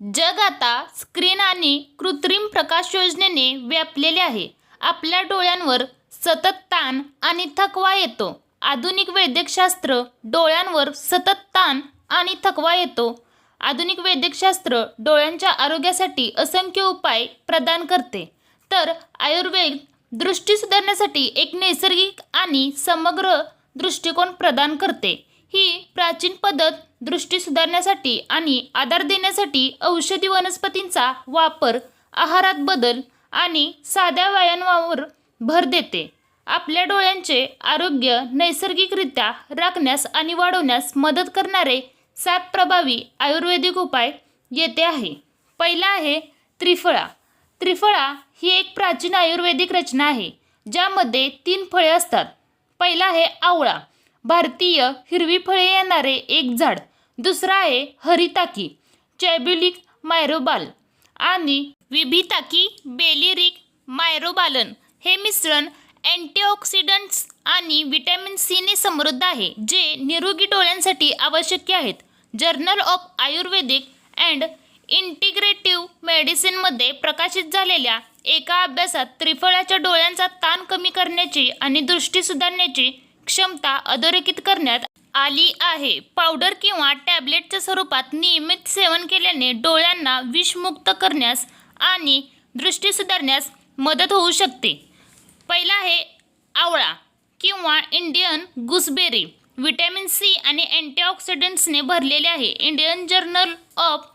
जग आता स्क्रीन आणि कृत्रिम प्रकाश योजनेने व्यापलेले आहे. आपल्या डोळ्यांवर सतत ताण आणि थकवा येतो. आधुनिक वैद्यकशास्त्र डोळ्यांवर सतत ताण आणि थकवा येतो. आधुनिक वैद्यकशास्त्र डोळ्यांच्या आरोग्यासाठी असंख्य उपाय प्रदान करते. तर आयुर्वेद दृष्टी सुधारण्यासाठी एक नैसर्गिक आणि समग्र दृष्टिकोन प्रदान करते. ही प्राचीन पद्धत दृष्टी सुधारण्यासाठी आणि आधार देण्यासाठी औषधी वनस्पतींचा वापर आहारात बदल आणि साध्या व्यायामावर भर देते. आपल्या डोळ्यांचे आरोग्य नैसर्गिकरित्या राखण्यास आणि वाढवण्यास मदत करणारे सात प्रभावी आयुर्वेदिक उपाय येथे आहे. पहिला आहे त्रिफळा. त्रिफळा ही एक प्राचीन आयुर्वेदिक रचना आहे ज्यामध्ये तीन फळे असतात. पहिला आहे आवळा. भारतीय हिरवी फळे येणारे एक झाड. दुसरा आहे हरिताकी चॅब्युलिक मायरोबाल. आणि विभिताकी बेलिरिक मायरोबालन हे मिश्रण अँटीऑक्सिडंट्स आणि व्हिटॅमिन सीने समृद्ध आहे जे निरोगी डोळ्यांसाठी आवश्यक आहेत. Journal of Ayurvedic and integrative मेडिसिनमध्ये प्रकाशित झालेल्या एका अभ्यासात त्रिफळाच्या डोळ्यांचा ताण कमी करण्याची आणि दृष्टी सुधारण्याची क्षमता अधोरेखित करण्यात आली आहे. पावडर किंवा टॅबलेटच्या स्वरूपात नियमित सेवन केल्याने डोळ्यांना विषमुक्त करण्यास आणि दृष्टी सुधारण्यास मदत होऊ शकते. पहिला आहे आवळा किंवा इंडियन गुसबेरी. व्हिटॅमिन सी आणि अँटीऑक्सिडंट्सने भरलेले आहे. इंडियन जर्नल ऑफ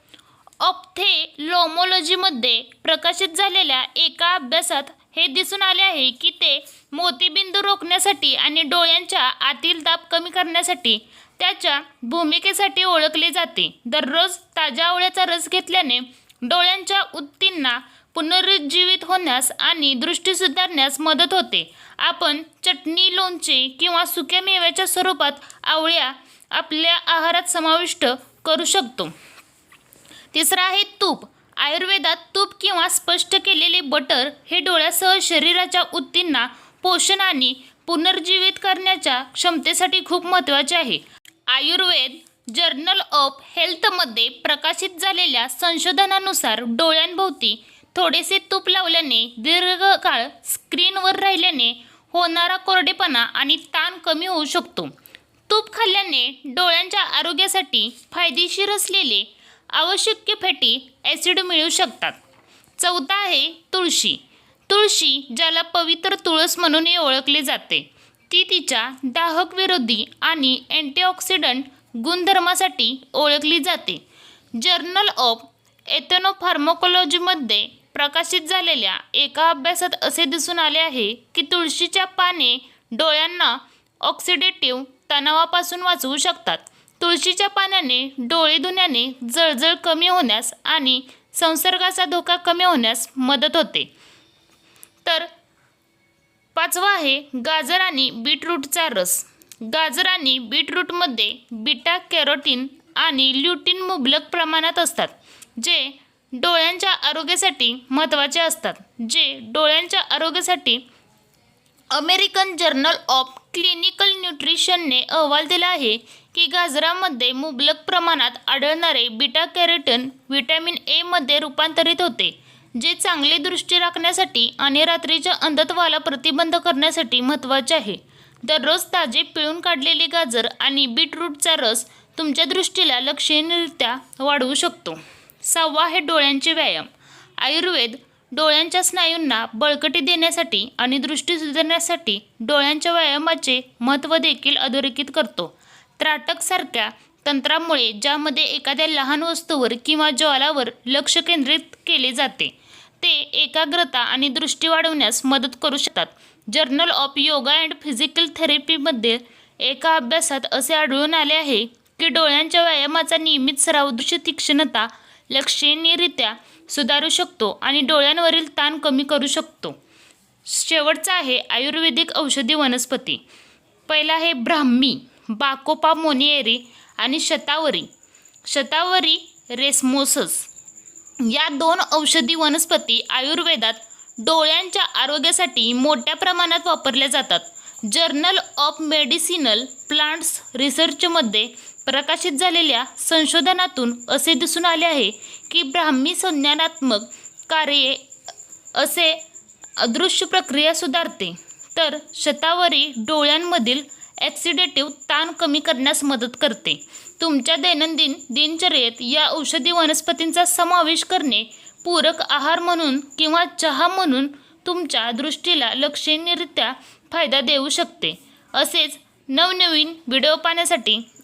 ऑप्थेलोमॉलॉजीमध्ये प्रकाशित झालेल्या एका अभ्यासात हे दिसून आले आहे की ते मोतीबिंदू रोखण्यासाठी आणि डोळ्यांच्या आतील दाब कमी करण्यासाठी त्याच्या भूमिकेसाठी ओळखले जाते. दररोज ताज्या आवळ्याचा रस घेतल्याने डोळ्यांच्या उत्तींना पुनरुज्जीवित होण्यास आणि दृष्टी सुधारण्यास मदत होते. आपण चटणी लोणचे किंवा सुक्या मेव्याच्या स्वरूपात आवळ्या आपल्या आहारात समाविष्ट करू शकतो. तिसरा आहे तूप. आयुर्वेदात तूप किंवा स्पष्ट केलेले बटर हे डोळ्यासह शरीराच्या ऊतींना पोषण आणि पुनर्जीवित करण्याच्या क्षमतेसाठी खूप महत्त्वाचे आहे. आयुर्वेद जर्नल ऑफ हेल्थमध्ये प्रकाशित झालेल्या संशोधनानुसार डोळ्यांभोवती थोडेसे तूप लावल्याने दीर्घकाळ स्क्रीनवर राहिल्याने होणारा कोरडेपणा आणि ताण कमी होऊ शकतो. तूप खाल्ल्याने डोळ्यांच्या आरोग्यासाठी फायदेशीर असलेले आवश्यक फॅटी ॲसिड मिळू शकतात. चौथा आहे तुळशी. तुळशी ज्याला पवित्र तुळस म्हणूनही ओळखले जाते. ती तिच्या दाहक विरोधी आणि अँटीऑक्सिडंट गुणधर्मासाठी ओळखली जाते. जर्नल ऑफ एथेनोफार्मोकॉलॉजीमध्ये प्रकाशित झालेल्या एका अभ्यासात असे दिसून आले आहे की तुळशीच्या पाने डोळ्यांना ऑक्सिडेटिव्ह तणावापासून वाचवू शकतात. तुळशीच्या पाण्याने डोळे धुण्याने जळजळ कमी होण्यास आणि संसर्गाचा धोका कमी होण्यास मदत होते. तर पाचवा आहे गाजर आणि बीटरूटचा रस. गाजर आणि बीटरूटमध्ये बीटा कॅरोटीन आणि ल्युटीन मुबलक प्रमाणात असतात जे डोळ्यांच्या आरोग्यासाठी महत्त्वाचे असतात जे डोळ्यांच्या आरोग्यासाठी अमेरिकन जर्नल ऑफ क्लिनिकल न्यूट्रिशनने अहवाल दिला आहे की गाजरामध्ये मुबलक प्रमाणात आढळणारे बीटा कॅरेटन व्हिटॅमिन एमध्ये रूपांतरित होते जे चांगली दृष्टी राखण्यासाठी आणि रात्रीच्या अंधत्वाला प्रतिबंध करण्यासाठी महत्त्वाचे आहे. दररोज ताजे पिळून काढलेले गाजर आणि बीटरूटचा रस तुमच्या दृष्टीला लक्षणीयरित्या वाढवू शकतो. सहावा आहे डोळ्यांचे व्यायाम. आयुर्वेद डोळ्यांच्या स्नायूंना बळकटी देण्यासाठी आणि दृष्टी सुधारण्यासाठी डोळ्यांच्या व्यायामाचे महत्त्व देखील अधोरेखित करतो. त्राटकसारख्या तंत्रामुळे ज्यामध्ये एखाद्या लहान वस्तूवर किंवा ज्वालावर लक्ष केंद्रित केले जाते ते एकाग्रता आणि दृष्टी वाढवण्यास मदत करू शकतात. Journal of yoga and physical थेरपीमध्ये एका अभ्यासात असे आढळून आले आहे की डोळ्यांच्या व्यायामाचा नियमित सराव दृश्य तीक्ष्णता लक्षणीयरित्या सुधारू शकतो आणि डोळ्यांवरील ताण कमी करू शकतो. शेवटचा आहे आयुर्वेदिक औषधी वनस्पती. पहिला आहे ब्राह्मी बाकोपा मोनिएरी आणि शतावरी. शतावरी रेस्मोसस. या दोन औषधी वनस्पती आयुर्वेदात डोळ्यांच्या आरोग्यासाठी मोठ्या प्रमाणात वापरल्या जातात. जर्नल ऑफ मेडिसिनल प्लांट्स रिसर्चमध्ये प्रकाशित झालेल्या संशोधनातून असे दिसून आले आहे की ब्राह्मी संज्ञानात्मक कार्ये असे अदृश्य प्रक्रिया सुधारते. तर शतावरी डोळ्यांमधील ॲक्सिडेटिव्ह ताण कमी करण्यास मदत करते. तुमच्या दैनंदिन दिनचर्येत या औषधी वनस्पतींचा समावेश करणे पूरक आहार म्हणून किंवा चहा म्हणून तुमच्या दृष्टीला लक्षणीयरित्या फायदा देऊ शकते. असेच नवनवीन व्हिडिओ पाहण्यासाठी